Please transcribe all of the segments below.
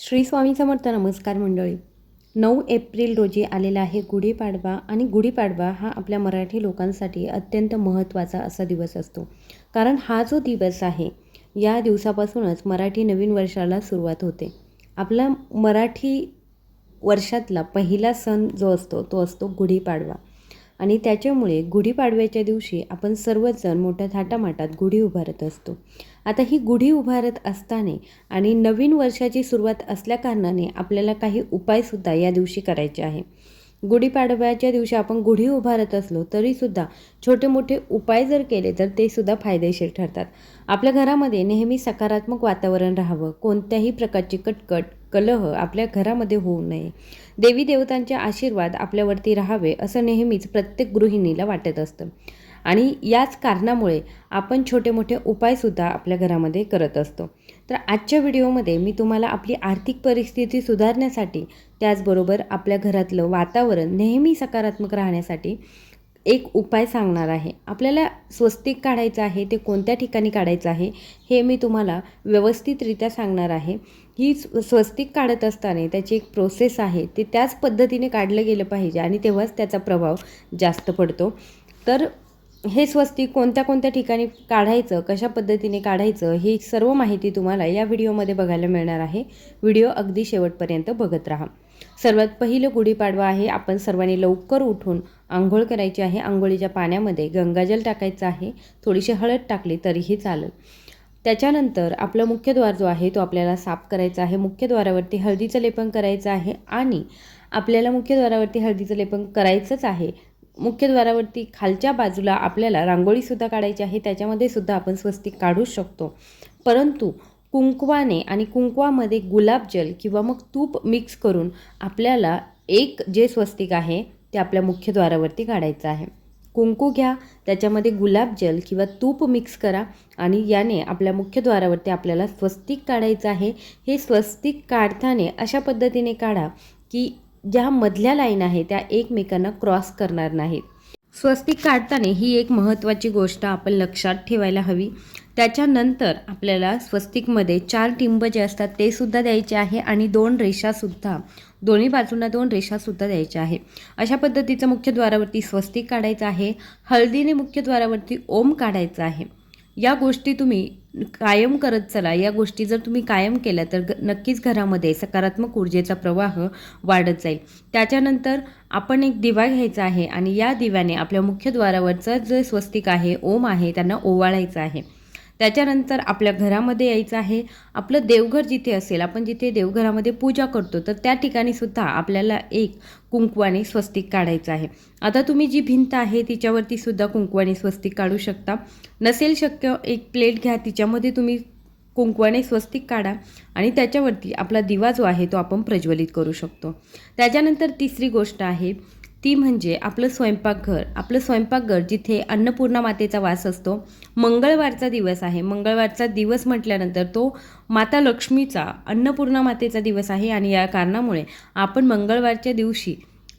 श्री स्वामी समर्थ नमस्कार मंडळी. नऊ एप्रिल रोजी आलेला आहे गुढीपाडवा आणि गुढीपाडवा हा आपल्या मराठी लोकांसाठी अत्यंत महत्त्वाचा असा दिवस असतो. कारण हा जो दिवस आहे या दिवसापासूनच मराठी नवीन वर्षाला सुरुवात होते. आपला मराठी वर्षातला पहिला सण जो असतो तो असतो गुढीपाडवा. आणि त्याच्यामुळे गुढीपाडव्याच्या दिवशी आपण सर्वजण मोठ्या थाटामाटात गुढी उभारत असतो. आता ही गुढी उभारत असताना आणि नवीन वर्षाची सुरुवात असल्याकारणाने आपल्याला काही उपायसुद्धा या दिवशी करायचे आहे. गुढीपाडव्याच्या दिवशी आपण गुढी उभारत असलो तरीसुद्धा छोटे मोठे उपाय जर केले तर ते सुद्धा फायदेशीर ठरतात. आपल्या घरामध्ये नेहमी सकारात्मक वातावरण राहावं कोणत्याही प्रकारची कटकट कलह आपल्या घरामध्ये होऊ नये. देवी देवतांचे आशीर्वाद आपल्यावरती राहावे असं नेहमीच प्रत्येक गृहिणीला वाटत असतं. आणि याच कारणामुळे आपण छोटे मोठे उपायसुद्धा आपल्या घरामध्ये करत असतो. तर आजच्या व्हिडिओमध्ये मी तुम्हाला आपली आर्थिक परिस्थिती सुधारण्यासाठी त्याचबरोबर आपल्या घरातलं वातावरण नेहमी सकारात्मक राहण्यासाठी एक उपाय सांगणार आहे. आपल्याला स्वस्तिक काढायचं आहे ते कोणत्या ठिकाणी काढायचं आहे हे मी तुम्हाला व्यवस्थितरित्या सांगणार आहे. ही स्व- स्वस्तिक काढत असताना त्याची एक प्रोसेस आहे ते त्याच पद्धतीने काढलं गेलं पाहिजे आणि तेव्हाच त्याचा प्रभाव जास्त पडतो. तर हे स्वस्तिक कोणत्या कोणत्या ठिकाणी काढायचं कशा पद्धतीने काढायचं ही सर्व माहिती तुम्हाला या व्हिडिओमध्ये बघायला मिळणार आहे. व्हिडिओ अगदी शेवटपर्यंत बघत राहा. सर्वात पहिलं गुढीपाडवा आहे. आपण सर्वांनी लवकर उठून आंघोळ करायची आहे. आंघोळीच्या पाण्यामध्ये गंगाजल टाकायचं आहे. थोडीशी हळद टाकली तरीही चालेल. त्याच्यानंतर आपलं मुख्यद्वार जो आहे तो आपल्याला साफ करायचा आहे. मुख्यद्वारावरती हळदीचं लेपन करायचं आहे आणि आपल्याला मुख्यद्वारावरती हळदीचं लेपन करायचंच आहे. मुख्यद्वारावरती खालच्या बाजूला आपल्याला रांगोळीसुद्धा काढायची आहे. त्याच्यामध्ये सुद्धा आपण स्वस्तिक काढू शकतो. परंतु कुंकवाने आणि कुंकवामध्ये गुलाबजल किंवा मग तूप मिक्स करून आपल्याला एक जे स्वस्तिक आहे ते आपल्या मुख्यद्वारावरती काढायचं आहे. कुंकू घ्या त्याच्यामध्ये गुलाबजल किंवा तूप मिक्स करा आणि याने आपल्या मुख्यद्वारावरती आपल्याला स्वस्तिक काढायचं आहे. हे स्वस्तिक काढताना अशा पद्धतीने काढा की ज्या मधल्या लाईन आहे त्या एकमेकांना क्रॉस करणार नाहीत. स्वस्तिक काढताना ही एक महत्त्वाची गोष्ट आपण लक्षात ठेवायला हवी. त्याच्यानंतर आपल्याला स्वस्तिकमध्ये चार टिंब जे असतात ते सुद्धा द्यायचे आहे आणि दोन रेषासुद्धा दोन्ही बाजूंना दोन रेषासुद्धा द्यायच्या आहे. अशा पद्धतीचं मुख्यद्वारावरती स्वस्तिक काढायचं आहे. हळदीने मुख्यद्वारावरती ओम काढायचं आहे. या गोष्टी तुम्ही कायम करत चला. या गोष्टी जर तुम्ही कायम केल्या तर ग नक्कीच घरामध्ये सकारात्मक ऊर्जेचा प्रवाह वाढत जाईल. त्याच्यानंतर आपण एक दिवा घ्यायचा आहे आणि या दिव्याने आपल्या मुख्यद्वारावरचं जे स्वस्तिक आहे ओम आहे त्यांना ओवाळायचं आहे. त्याच्यानंतर आपल्या घरामध्ये यायचं आहे. आपलं देवघर जिथे असेल आपण जिथे देवघरामध्ये पूजा करतो तर त्या ठिकाणी सुद्धा आपल्याला एक कुंकवाने स्वस्तिक काढायचं आहे. आता तुम्ही जी भिंत आहे तिच्यावरती सुद्धा कुंकवाने स्वस्तिक काढू शकता. नसेल शक्य एक प्लेट घ्या तिच्यामध्ये तुम्ही कुंकवाने स्वस्तिक काढा आणि त्याच्यावरती आपला दिवा जो आहे तो आपण प्रज्वलित करू शकतो. त्याच्यानंतर तिसरी गोष्ट आहे ती म्हणजे आपलं स्वयंपाकघर. आपलं स्वयंपाकघर जिथे अन्नपूर्णा मातेचा वास असतो मंगळवारचा दिवस आहे. मंगळवारचा दिवस म्हटल्यानंतर तो माता लक्ष्मीचा अन्नपूर्णा मातेचा दिवस आहे आणि या कारणामुळे आपण मंगळवारच्या दिवशी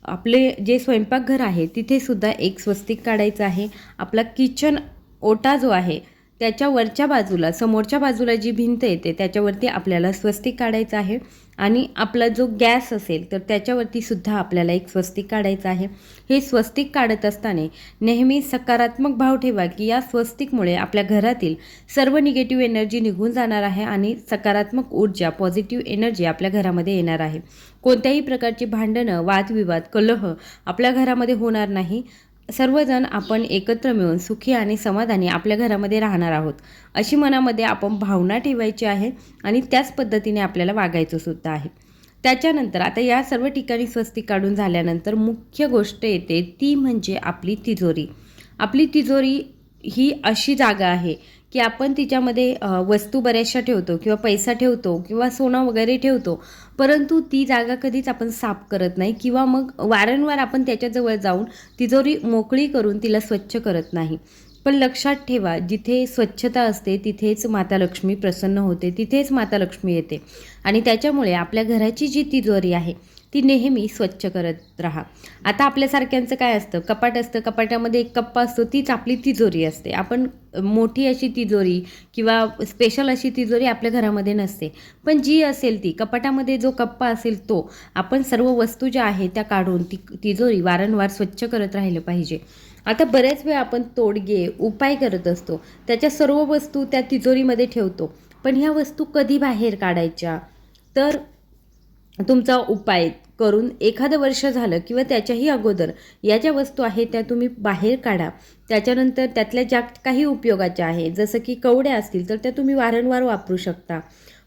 आपले जे स्वयंपाकघर आहे तिथेसुद्धा एक स्वस्तिक काढायचं आहे. आपला किचन ओटा जो आहे त्याच्या वरच्या बाजूला समोरच्या बाजूला जी भिंत येते त्याच्यावरती आपल्याला स्वस्तिक काढायचं आहे. आणि आपला जो गॅस असेल तर त्याच्यावरती सुद्धा आपल्याला एक स्वस्तिक काढायचं आहे. हे स्वस्तिक काढत असताना नेहमी सकारात्मक भाव ठेवा की या स्वस्तिकमुळे आपल्या घरातील सर्व निगेटिव्ह एनर्जी निघून जाणार आहे आणि सकारात्मक ऊर्जा पॉझिटिव्ह एनर्जी आपल्या घरामध्ये येणार आहे. कोणत्याही प्रकारची भांडणं वादविवाद कलह आपल्या घरामध्ये होणार नाही. सर्वजण आपण एकत्र मिळून सुखी आणि समाधानी आपल्या घरामध्ये राहणार आहोत. अशी मनामध्ये आपण भावना ठेवायची आहे आणि त्याच पद्धतीने आपल्याला वागायचं सुद्धा आहे. त्याच्यानंतर आता या सर्व ठिकाणी स्वस्तिक काढून झाल्यानंतर मुख्य गोष्ट येते ती म्हणजे आपली तिजोरी. आपली तिजोरी ही अशी जागा आहे की आपण तिच्यामध्ये वस्तू बऱ्याचशा ठेवतो किंवा पैसा ठेवतो किंवा सोनं वगैरे ठेवतो परंतु ती जागा कधीच आपण साफ करत नाही किंवा मग वारंवार आपण त्याच्याजवळ जाऊन तिजोरी मोकळी करून तिला स्वच्छ करत नाही. पण लक्षात ठेवा जिथे स्वच्छता असते तिथेच माता लक्ष्मी प्रसन्न होते तिथेच माता लक्ष्मी येते. आणि त्याच्यामुळे आपल्या घराची जी तिजोरी आहे ती नेहमी स्वच्छ करत राहा. आता आपल्यासारख्यांचं काय असतं? कपाट असतं. कपाटामध्ये एक कप्पा असतो. तीच आपली तिजोरी असते. आपण मोठी अशी तिजोरी किंवा स्पेशल अशी तिजोरी आपल्या घरामध्ये नसते. पण जी असेल ती कपाटामध्ये जो कप्पा असेल तो आपण सर्व वस्तू ज्या आहेत त्या काढून ती तिजोरी वारंवार स्वच्छ करत राहिलं पाहिजे. आता बऱ्याच वेळा आपण तोडगे उपाय करत असतो. त्याच्या सर्व वस्तू त्या तिजोरीमध्ये ठेवतो. पण ह्या वस्तू कधी बाहेर काढायच्या? तर तुमचा उपाय करून एखादं वर्ष झालं किंवा त्याच्याही अगोदर या ज्या वस्तू आहेत त्या तुम्ही बाहेर काढा. त्याच्यानंतर त्यातल्या ज्या काही उपयोगाच्या आहेत जसं की कवड्या असतील तर त्या तुम्ही वारंवार वापरू शकता.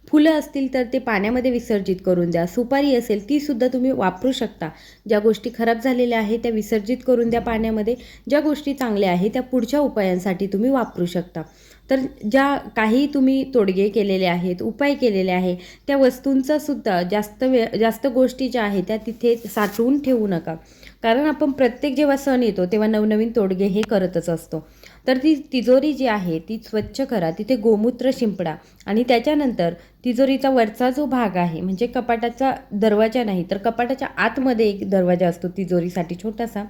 फुलं असतील तर ते पाण्यामध्ये विसर्जित करून द्या. सुपारी असेल तीसुद्धा तुम्ही वापरू शकता. ज्या गोष्टी खराब झालेल्या आहेत त्या विसर्जित करून द्या पाण्यामध्ये. ज्या गोष्टी चांगल्या आहेत त्या पुढच्या उपायांसाठी तुम्ही वापरू शकता. तर ज्या काही तुम्ही तोडगे केलेले आहेत उपाय केलेले आहे त्या वस्तूंचा सुद्धा जास्त वेळ जास्त गोष्टी ज्या आहेत त्या तिथे साठवून ठेवू नका. कारण आपण प्रत्येक जेव्हा सण येतो तेव्हा नवनवीन तोडगे हे करतच असतो. तर ती तिजोरी जी आहे ती स्वच्छ करा. तिथे गोमूत्र शिंपडा. आणि त्याच्यानंतर तिजोरीचा वरचा जो भाग आहे म्हणजे कपाटाचा दरवाजा नाही तर कपाटाच्या आतमध्ये एक दरवाजा असतो तिजोरीसाठी छोटासा.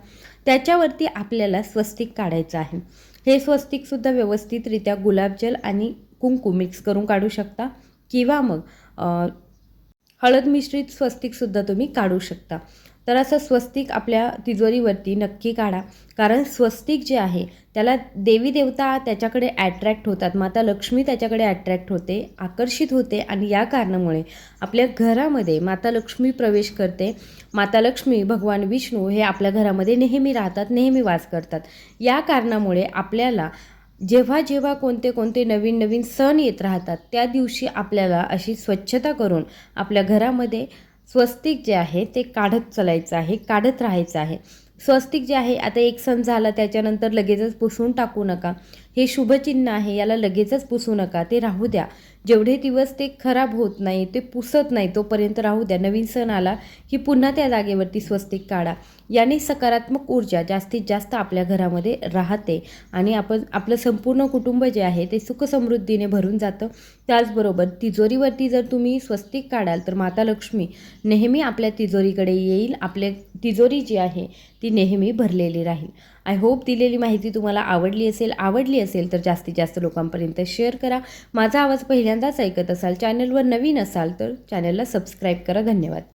त्याच्यावरती आपल्याला स्वस्तिक काढायचं आहे. हे स्वस्तिकसुद्धा व्यवस्थितरित्या गुलाबजल आणि कुंकू मिक्स करून काढू शकता किंवा मग हळद मिश्रित स्वस्तिकसुद्धा तुम्ही काढू शकता. तर असं स्वस्तिक आपल्या तिजोरीवरती नक्की काढा. कारण स्वस्तिक जे आहे त्याला देवी देवता त्याच्याकडे ॲट्रॅक्ट होतात. माता लक्ष्मी त्याच्याकडे ॲट्रॅक्ट होते आकर्षित होते आणि या कारणामुळे आपल्या घरामध्ये माता लक्ष्मी प्रवेश करते. माता लक्ष्मी भगवान विष्णू हे आपल्या घरामध्ये नेहमी राहतात नेहमी वास करतात. या कारणामुळे आपल्याला जेव्हा जेव्हा कोणते कोणते नवीन नवीन सण येत राहतात त्या दिवशी आपल्याला अशी स्वच्छता करून आपल्या घरामध्ये स्वस्तिक जे आहे ते काढत चालायचं आहे काढत राहायचं आहे. स्वस्तिक जे आहे आता एक सण झाला त्याच्यानंतर लगेचच पुसून टाकू नका. हे शुभचिन्ह आहे याला लगेचच पुसू नका ते राहू द्या. जेवढे दिवस ते खराब होत नाही ते पुसत नाही तोपर्यंत राहू द्या. नवीन सण आला की पुन्हा त्या जागेवरती स्वस्तिक काढा. याने सकारात्मक ऊर्जा जास्तीत जास्त आपल्या घरामध्ये राहते आणि आपण आपलं संपूर्ण कुटुंब जे आहे ते सुखसमृद्धीने भरून जातं. त्याचबरोबर तिजोरीवरती जर तुम्ही स्वस्तिक काढाल तर माता लक्ष्मी नेहमी आपल्या तिजोरीकडे येईल. आपले तिजोरी जी आहे ती नेहमी भरलेली राहील. आय होप दिलेली माहिती तुम्हाला आवडली असेल आवडली असेल तर जास्तीत जास्त लोकांपर्यंत शेअर करा. माझा आवाज पहिल्यांदाच ऐकत असाल चॅनलवर नवीन असाल तर चॅनलला सबस्क्राईब करा. धन्यवाद.